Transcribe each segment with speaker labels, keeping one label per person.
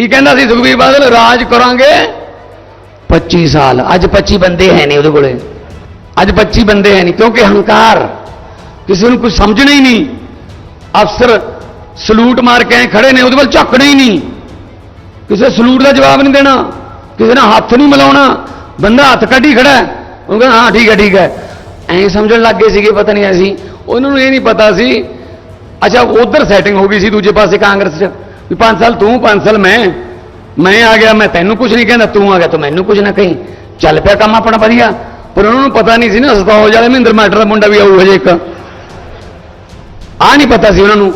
Speaker 1: ਕੀ ਕਹਿੰਦਾ ਸੀ ਸੁਖਬੀਰ ਬਾਦਲ? ਰਾਜ ਕਰਾਂਗੇ। 25 ਸਾਲ। ਅੱਜ 25 ਬੰਦੇ ਹੈ ਨਹੀਂ ਉਹਦੇ ਕੋਲੇ। ਅੱਜ 25 ਬੰਦੇ ਹੈ ਨਹੀਂ, ਕਿਉਂਕਿ ਹੰਕਾਰ ਕਿਸੇ ਨੂੰ ਕੁਝ ਸਮਝਣਾ ਹੀ ਨਹੀਂ। ਅਫਸਰ ਸਲੂਟ ਮਾਰ ਕੇ ਐਂ ਖੜੇ ਨੇ, ਉਹਦੇ ਵੱਲ ਝਾਕਣਾ ਹੀ ਨਹੀਂ। ਕਿਸੇ ਸਲੂਟ ਦਾ ਜਵਾਬ ਨਹੀਂ ਦੇਣਾ। ਕਿਸੇ ਨਾਲ ਹੱਥ ਨਹੀਂ ਮਿਲਾਉਣਾ। ਬੰਦਾ ਹੱਥ ਕੱਢੀ ਖੜਾ ਉਹ ਕਹਿੰਦਾ, ਹਾਂ, ਠੀਕ ਹੈ ਠੀਕ ਹੈ। ਐਂ ਸਮਝਣ ਲੱਗ ਗਏ ਸੀਗੇ, ਪਤਾ ਨਹੀਂ ਐਸੀ ਉਹਨਾਂ ਨੂੰ ਇਹ ਨਹੀਂ ਪਤਾ ਸੀ। ਅੱਛਾ, ਉਧਰ ਸੈਟਿੰਗ ਹੋ ਗਈ ਸੀ ਦੂਜੇ ਪਾਸੇ ਕਾਂਗਰਸ 'ਚ। ਵੀ 5 ਸਾਲ ਤੂੰ 5 ਸਾਲ ਮੈਂ। ਮੈਂ ਆ ਗਿਆ, ਮੈਂ ਤੈਨੂੰ ਕੁਝ ਨਹੀਂ ਕਹਿੰਦਾ, ਤੂੰ ਆ ਗਿਆ ਤੂੰ ਮੈਨੂੰ ਕੁਝ ਨਾ ਕਹੀਂ। ਚੱਲ ਪਿਆ ਕੰਮ ਆਪਣਾ ਵਧੀਆ। ਪਰ ਉਹਨਾਂ ਨੂੰ ਪਤਾ ਨਹੀਂ ਸੀ ਨਾ ਸਤੌਜ ਵਾਲੇ ਮਹਿੰਦਰ ਮਾਟਰ ਦਾ ਮੁੰਡਾ ਵੀ ਆਊ ਹਜੇ ਇੱਕ। ਆ ਨਹੀਂ ਪਤਾ ਸੀ ਉਹਨਾਂ ਨੂੰ।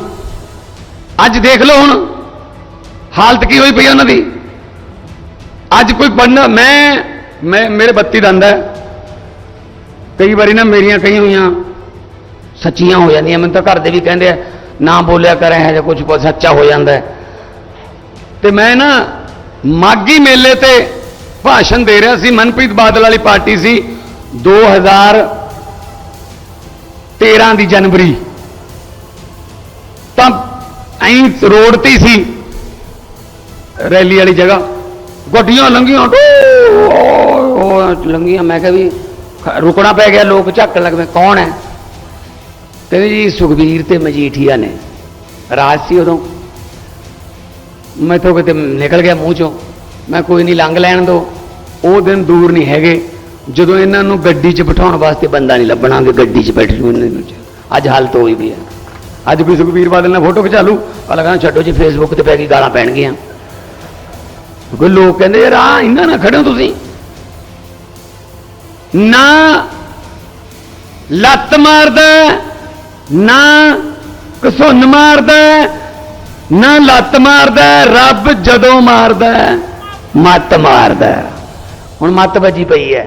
Speaker 1: ਅੱਜ ਦੇਖ ਲਓ ਹੁਣ, ਹਾਲਤ ਕੀ ਹੋਈ ਪਈ ਉਹਨਾਂ ਦੀ। ਅੱਜ ਕੋਈ ਪੜਨਾ ਮੈਂ ਮੈਂ, ਮੇਰੇ ਬੱਤੀ ਦੰਦ ਹੈ ਕਈ ਵਾਰੀ ਨਾ ਮੇਰੀਆਂ ਕਈ ਹੋਈਆਂ ਸੱਚੀਆਂ ਹੋ ਜਾਂਦੀਆਂ। ਮੈਨੂੰ ਤਾਂ ਘਰ ਦੇ ਵੀ ਕਹਿੰਦੇ ਆ, ਨਾ ਬੋਲਿਆ ਕਰ, ਇਹ ਜਾਂ ਕੁਝ ਸੱਚਾ ਹੋ ਜਾਂਦਾ ਤੇ ਮੈਂ ਨਾ ਮਾਗੀ ਮੇਲੇ ਤੇ ਭਾਸ਼ਣ ਦੇ ਰਿਹਾ ਸੀ। ਮਨਪ੍ਰੀਤ ਬਾਦਲ ਵਾਲੀ ਪਾਰਟੀ ਸੀ। 2013 ਦੀ ਜਨਵਰੀ। ਤਾਂ ਐਂ ਰੋਡ ਤੇ ਸੀ। ਰੈਲੀ ਵਾਲੀ ਜਗ੍ਹਾ। ਗੱਡੀਆਂ ਲੰਘੀਆਂ। ਟੋ ਲੰਘੀਆਂ। ਮੈਂ ਕਿਹਾ ਵੀ ਰੁਕਣਾ ਪੈ ਗਿਆ। ਲੋਕ ਝੱਕਣ ਲੱਗ ਪਏ। ਕੌਣ ਹੈ? ਕਹਿੰਦੇ ਜੀ, ਸੁਖਬੀਰ ਤੇ ਮਜੀਠੀਆ ਨੇ। ਰਾਜ ਸੀ ਉਦੋਂ। ਮੈਥੋਂ ਕਿਤੇ ਨਿਕਲ ਗਿਆ ਮੂੰਹ ਚੋਂ। ਮੈਂ ਕੋਈ ਨਹੀਂ, ਲੰਘ ਲੈਣ ਦੋ। ਉਹ ਦਿਨ ਦੂਰ ਨਹੀਂ ਹੈਗੇ। ਜਦੋਂ ਇਹਨਾਂ ਨੂੰ ਗੱਡੀ 'ਚ ਬਿਠਾਉਣ ਵਾਸਤੇ ਬੰਦਾ ਨਹੀਂ ਲੱਭਣਾ ਕਿ ਗੱਡੀ 'ਚ ਬੈਠ ਜੂ ਇਹਨਾਂ ਨੂੰ। ਅੱਜ ਹਾਲਤ ਹੋਈ ਵੀ ਹੈ ਅੱਜ ਕੋਈ ਸੁਖਬੀਰ ਬਾਦਲ ਨਾਲ ਫੋਟੋ ਖਿਚਾ ਲੂ ਆ ਲਗਾ ਛੱਡੋ ਜੀ ਫੇਸਬੁੱਕ ਤੇ ਪੈ ਗਈ, ਗਾਲਾਂ ਪੈਣਗੀਆਂ। ਕੋਈ ਲੋਕ ਕਹਿੰਦੇ, ਯਾਰ ਆ ਇਹਨਾਂ ਨਾਲ ਖੜੋ ਤੁਸੀਂ? ਨਾ ਲੱਤ ਮਾਰਦਾ, ਨਾ ਕਸੁੰਨ ਮਾਰਦਾ ਨਾ ਲੱਤ ਮਾਰਦਾ ਰੱਬ ਜਦੋਂ ਮਾਰਦਾ ਮੱਤ ਮਾਰਦਾ। ਹੁਣ ਮੱਤ ਵੱਜੀ ਪਈ ਹੈ।